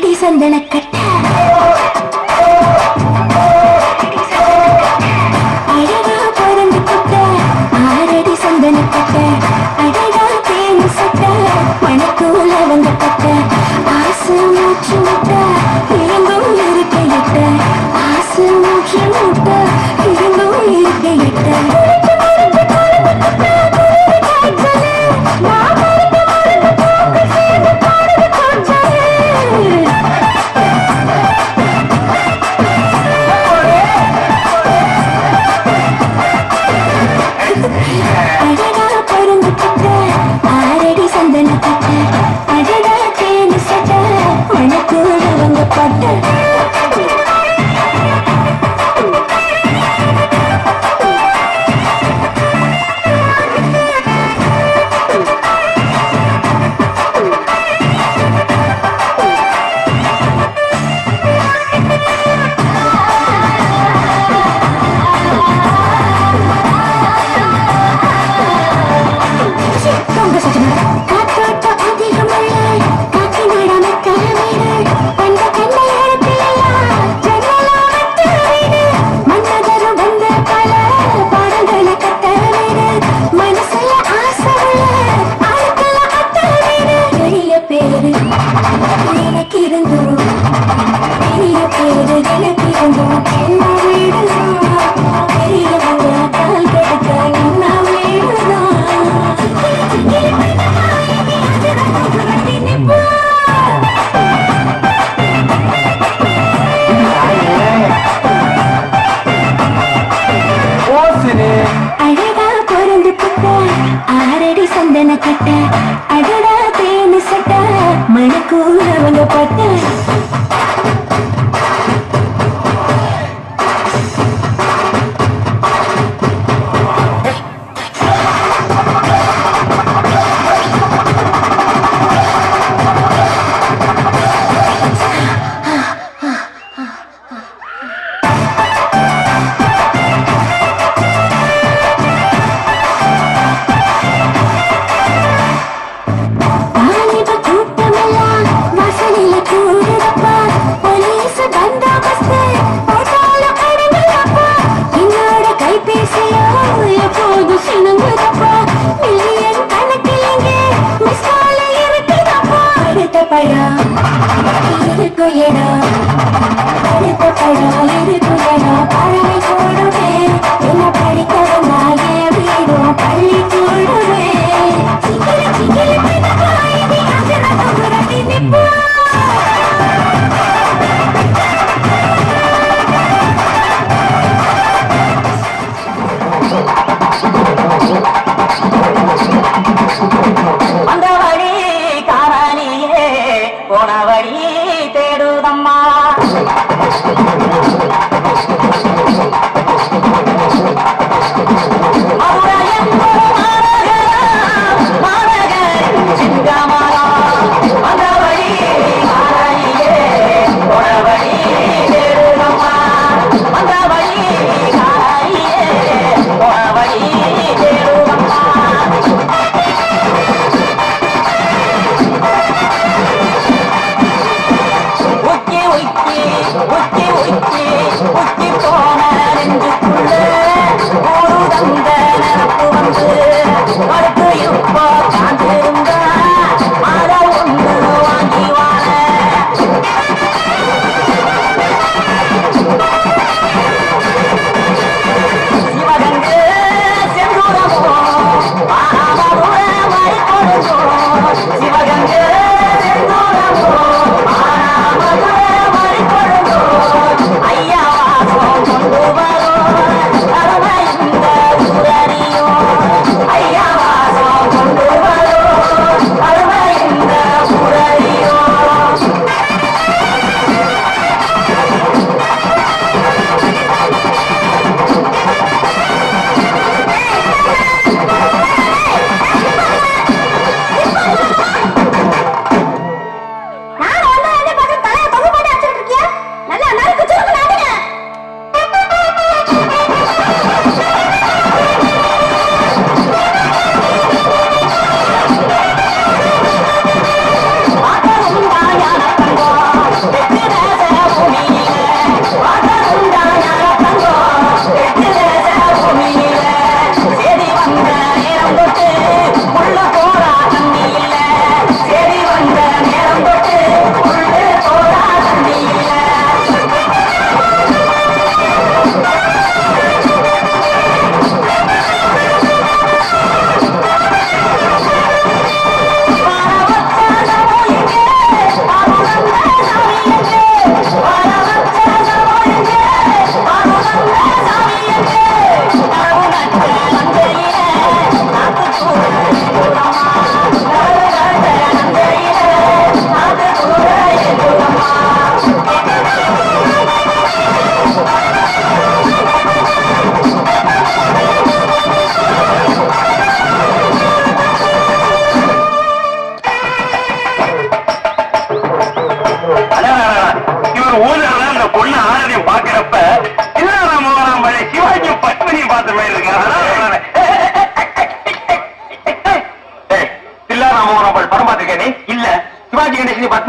ஆரடி சந்தன கட்ட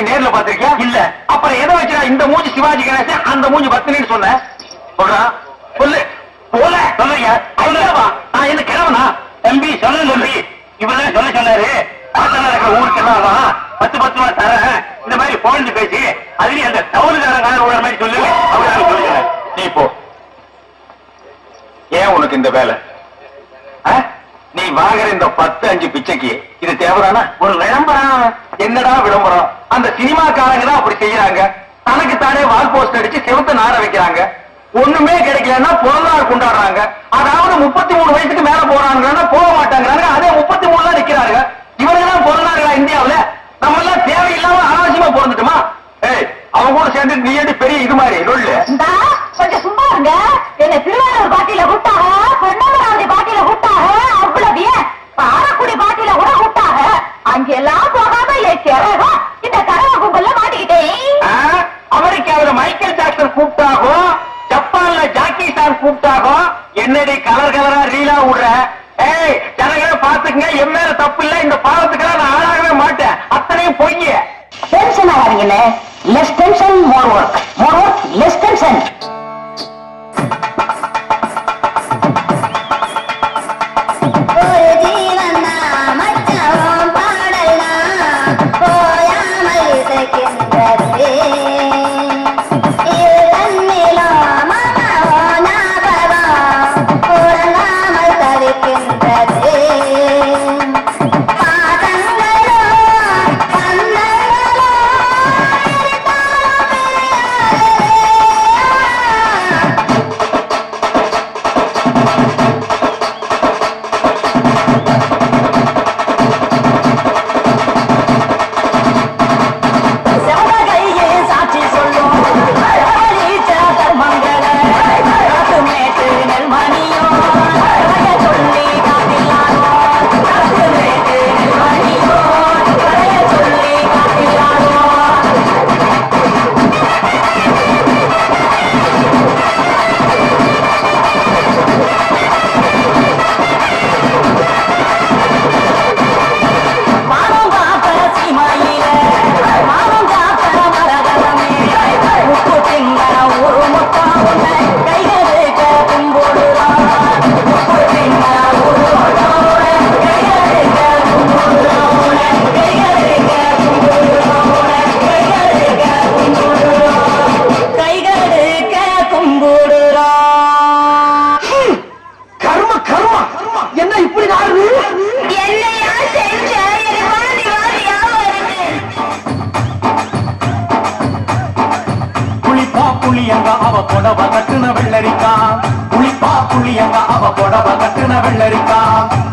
கணேசன் நேர்ல பாத்திருக்கியா இல்ல. அப்புறம் எதை வச்சுடா இந்த மூஞ்சி சிவாஜி கணேசன் அந்த மூஞ்சி பத்மினின்னு சொன்ன? சொல்றா. சொல்லு. போல சொல்லுங்க. சொல்லவா நான் என்ன கிழவனா? தம்பி சொல்லு தம்பி. இவர்தான் சொல்ல சொன்னாரு. இருக்கிற ஊருக்கெல்லாம் வா. பத்து பத்து ரூபா தரேன். இந்த மாதிரி போன் பேசி அதுலயும் அந்த தவறுகாரங்க உள்ள மாதிரி சொல்லு. அவரு சொல்லுங்க நீ போ. ஏன் உனக்கு இந்த வேலை? நீ வாங்குற இந்த பத்து அஞ்சு பிச்சைக்கு இது தேவைதானா? ஒரு விளம்பரம். என்னடா விளம்பரம்? அந்த சினிமாக்காரங்க தான் அப்படி செய்யறாங்க. தனக்கு தானே வால் போஸ்ட் அடிச்சு செவத்த நார வைக்கிறாங்க. ஒண்ணுமே கிடைக்கலன்னா பிறந்தநாள் கொண்டாடுறாங்க. அதாவது முப்பத்தி மூணு வயசுக்கு மேல போறாங்கன்னா போக மாட்டாங்கிறாங்க. அதே முப்பத்தி மூணு தான் நிக்கிறாங்க. இவங்க தான் பிறந்தாங்களா இந்தியாவுல? நம்ம எல்லாம் தேவையில்லாம அனாவசியமா பிறந்துட்டுமா? ஏய் அவங்க கூட சேர்ந்து நீ ஏண்டி பெரிய இது மாதிரி? சொல்லு கொஞ்சம் சும்மா இருங்க. என்ன திருவாரூர் பாட்டியில விட்டாக பொன்னமராவதி பாட்டியில விட்டாக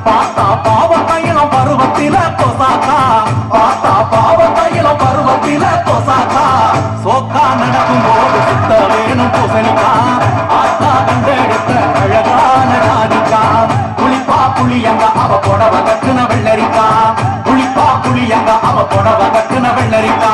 பார்த்தா பாவ பருவத்தில கொசாக்கா பார்த்தா பாவ பருவத்தில கொசாக்கா சோக்கா நடக்கும் போது சுத்த வேணும் பூசணிக்கா. ஆத்தா கண்டெடுத்த அழகான ராதிக்கா புளிப்பா புளியங்க அவ புடவ கட்டுன வெள்ளரிக்கா. புளிப்பா புளியங்க அவ புடவ கட்டுன வெள்ளரிக்கா.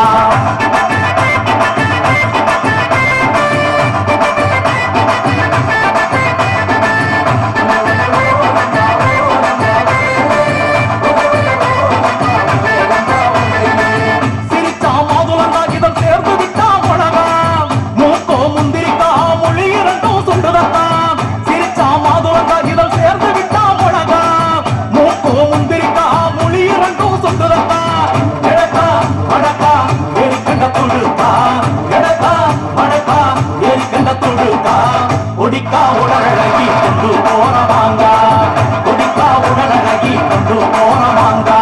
எரிக்கண்ட ஒடிக்கா உடலழகி கொண்டு போன வாங்கா ஒடிக்கா உடலழகி கொண்டு போன வாங்கா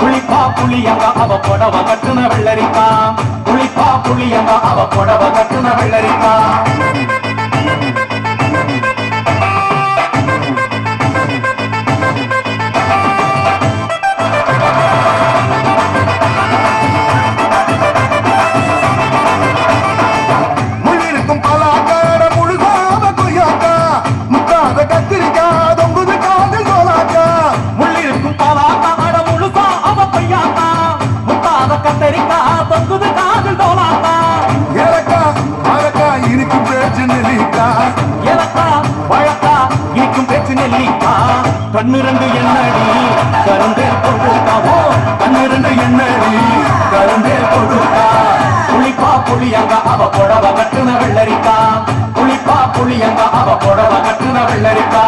புளிப்பா புளியங்க அவ புடவ கட்டுன வெள்ளரிக்கா? புளிப்பா புளியங்க அவ புடவ கட்டுன வெள்ளரிக்கா? கொடுக்கா புளிப்பா புளியங்க அவ புடவ கட்டுன வெள்ளரிக்கா. புளிப்பா புளியங்க அவ புடவ கட்டுன வெள்ளரிக்கா.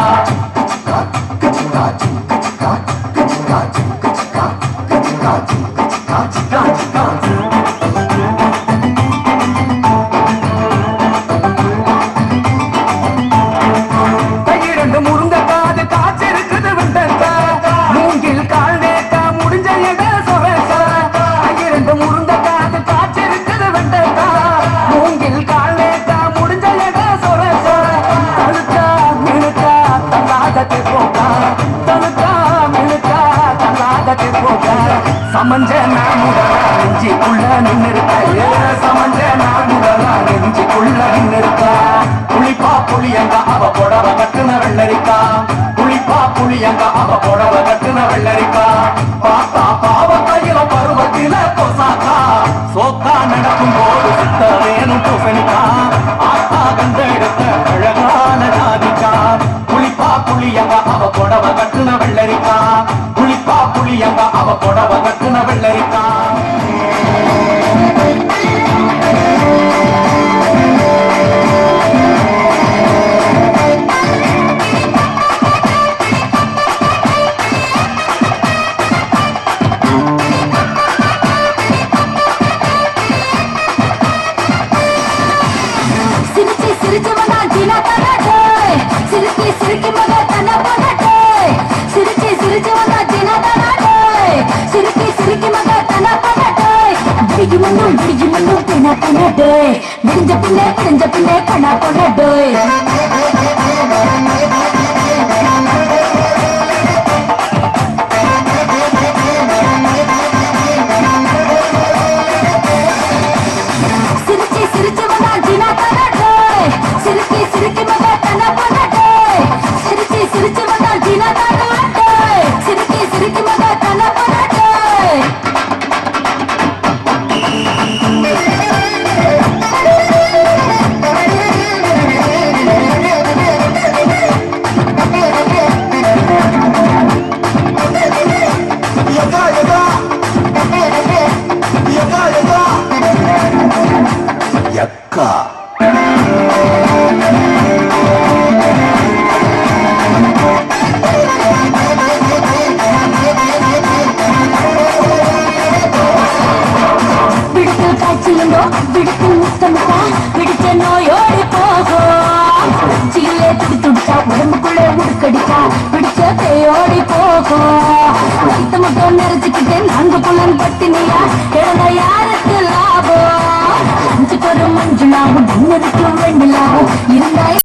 அவ புடவ கட்டுன வெள்ளரிக்கா. புளிப்பா புளியங்க அவ புடவ கட்டுன வெள்ளரிக்கா. பாத்தா பாவ கையில பருவத்தில கொசாக்கா. சோக்கா நடக்கும் போது சுத்த வேணும் பூசணிக்கா. ஆத்தா கண்ட எடுத்த அழகான ஜாதிக்கா. புளிப்பா புளியங்க அவ புடவ கட்டுன வெள்ளரிக்கா. புளிப்பா புளியங்க அவ புடவ கட்டுன வெள்ளரிக்கா. விடிஞ்சு மண்ணும் விடிஞ்சு மண்ணும் பின்ன பண்ணட்டே விடிஞ்ச பின்னே விடிஞ்ச பின்னே கண்ணா போகும். வயிற்று மட்டும் நிறைச்சுக்கிட்டு நான்கு புலன் பட்டினியா? எழுத யாருக்கு லாபம்? அஞ்சுக்கு ஒரு மஞ்சளாகும் இன்னருக்கு வெண்ணிலாகும் இருந்தாய்